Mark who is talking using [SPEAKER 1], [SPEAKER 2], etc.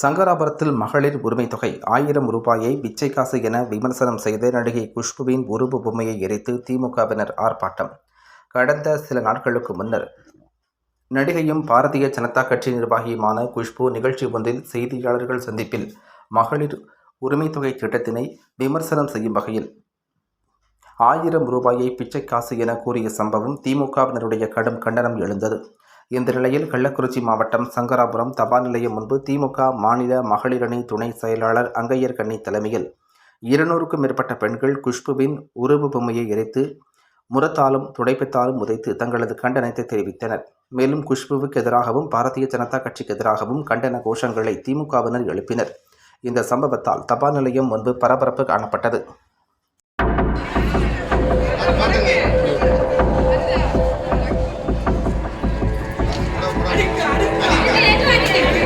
[SPEAKER 1] சங்கராபுரத்தில் மகளிர் உரிமை தொகை ஆயிரம் ரூபாயை பிச்சை காசு என விமர்சனம் செய்த நடிகை குஷ்புவின் உருவு பொம்மையை எரித்து திமுகவினர் ஆர்ப்பாட்டம். கடந்த சில நாட்களுக்கு முன்னர் நடிகையும் பாரதிய ஜனதா கட்சி நிர்வாகியுமான குஷ்பு நிகழ்ச்சி ஒன்றில் செய்தியாளர்கள் சந்திப்பில் மகளிர் உரிமை தொகை திட்டத்தினை விமர்சனம் செய்யும் வகையில் ஆயிரம் ரூபாயை பிச்சை காசு என கூறிய சம்பவம் திமுகவினருடைய கடும் கண்டனம் எழுந்தது. இந்த நிலையில் கள்ளக்குறிச்சி மாவட்டம் சங்கராபுரம் தபால் நிலையம் முன்பு திமுக மாநில மகளிரணி துணை செயலாளர் அங்கையர் கண்ணி தலைமையில் இருநூறுக்கும் மேற்பட்ட பெண்கள் குஷ்புவின் உருவ பொம்மையை எரித்து முரத்தாலும் துடைப்பத்தாலும் உதைத்து தங்களது கண்டனத்தை தெரிவித்தனர். மேலும் குஷ்புவுக்கு எதிராகவும் பாரதிய ஜனதா கட்சிக்கு எதிராகவும் கண்டன கோஷங்களை திமுகவினர் எழுப்பினர். இந்த சம்பவத்தால் தபால் நிலையம் முன்பு பரபரப்பு காணப்பட்டது.
[SPEAKER 2] Thank you.